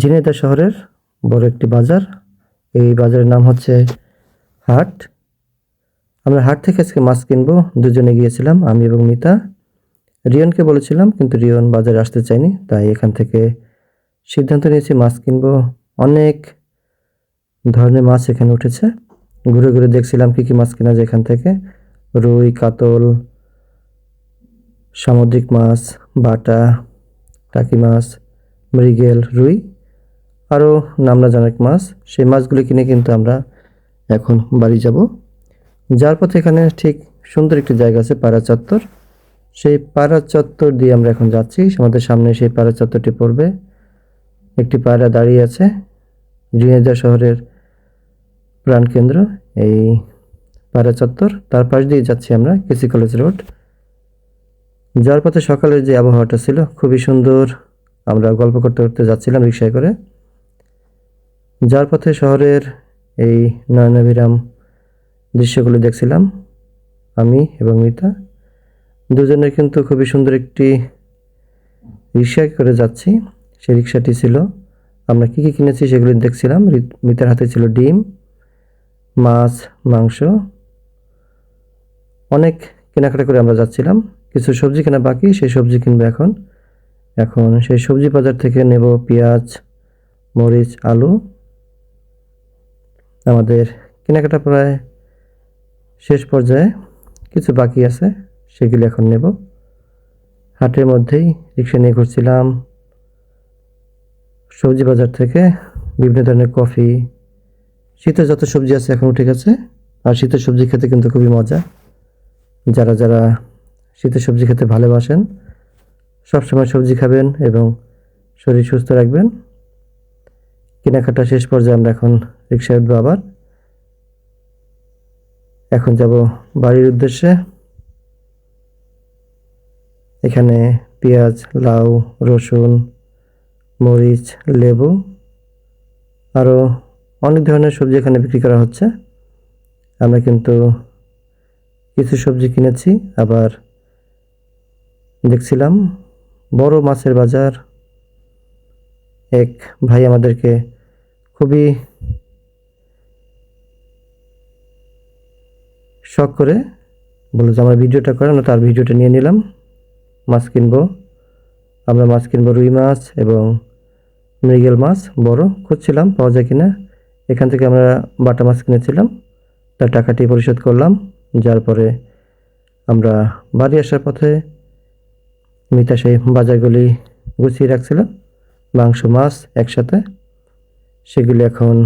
ঝিনাইদহ শহরের বড় একটি বাজার। এই বাজারের নাম হচ্ছে হাট। আমরা হাট থেকে আজকে মাছ কিনবো। দুজনে গিয়েছিলাম, আমি এবং মিতা। রিয়নকে বলেছিলাম, কিন্তু রিয়ন বাজারে আসতে চায়নি, তাই এখান থেকে সিদ্ধান্ত নিয়েছি মাছ কিনবো। অনেক ধরনের মাছ এখানে উঠেছে। ঘুরে ঘুরে দেখছিলাম কী কী মাছ কেনা যায় এখান থেকে। রুই, কাতল, সামুদ্রিক মাছ, বাটা, টাকি মাছ, মৃগেল, রুই। আরও নাম না মাছ, সেই মাছগুলি কিনে কিন্তু আমরা এখন বাড়ি যাব। যার পথে এখানে ঠিক সুন্দর একটি জায়গা আছে পাড়া চত্বর। সেই পাড়া চত্বর দিয়ে আমরা এখন যাচ্ছি। আমাদের সামনে সেই পাড়া চত্বরটি পড়বে। একটি পায়রা দাঁড়িয়ে আছে ঝিনাইদহ শহরের প্রাণকেন্দ্র, এই পাড়া চত্বর। তার পাশ দিয়ে যাচ্ছি আমরা, কেসি কলেজ রোড। যার পথে সকালের যে আবহাওয়াটা ছিল, খুবই সুন্দর। আমরা গল্প করতে করতে যাচ্ছিলাম রিক্সায় করে। যার পথে শহরের এই নয়নাভিরাম দৃশ্যগুলো দেখছিলাম, আমি এবং মিতা। দুজনে কিন্তু খুবই সুন্দর একটি রিক্সায় করে যাচ্ছি। সেই রিক্সাটি ছিল, আমরা কী কী কিনেছি সেগুলি দেখছিলাম। মিতার হাতে ছিল ডিম, মাছ, মাংস। অনেক কেনাকাটা করে আমরা যাচ্ছিলাম। কিছু সবজি কেনা বাকি, সেই সবজি কিনবো এখন। এখন সেই সবজি বাজার থেকে নেব পেঁয়াজ, মরিচ, আলু। আমাদের কেনাকাটা প্রায় শেষ পর্যায়ে কিছু বাকি আছে, সেগুলি এখন নেব। হাটের মধ্যেই রিক্সা নিয়ে ঘুরছিলাম। সবজি বাজার থেকে বিভিন্ন ধরনের কফি, শীতের যত সবজি আছে এখন উঠে গেছে আর শীতের সবজি খেতে কিন্তু খুবই মজা। যারা যারা শীতের সবজি খেতে ভালোবাসেন, সবসময় সবজি খাবেন এবং শরীর সুস্থ রাখবেন। কেনাকাটা শেষ পর্যায়ে আমরা এখন রিক্সায় উঠবো আবার। এখন যাব বাড়ির উদ্দেশ্যে। এখানে পেঁয়াজ, লাউ, রসুন, মরিচ, লেবু আরও অনেক ধরনের সবজি এখানে বিক্রি করা হচ্ছে। আমরা কিন্তু কিছু সবজি কিনেছি, আবার দেখছিলাম বড় মাছের বাজার। এক ভাই আমাদেরকে খুবই শখ করে বলল যে, আমার ভিডিওটা করেন তার ভিডিওটা নিয়ে নিলাম, মাছ কিনবো। আমরা মাছ কিনবো, রুই মাছ এবং মৃগেল মাছ, বড়, খুঁজছিলাম, পাওয়া যায় কিনা। এখান থেকে আমরা বাটা মাছ কিনেছিলাম, তার টাকাটি পরিশোধ করলাম, যার পরে আমরা বাড়ি আসার পথে মিতা সেই বাজারগুলি গুছিয়ে রাখছিলাম মাংস মাছ একসাথে। সেগুলি এখন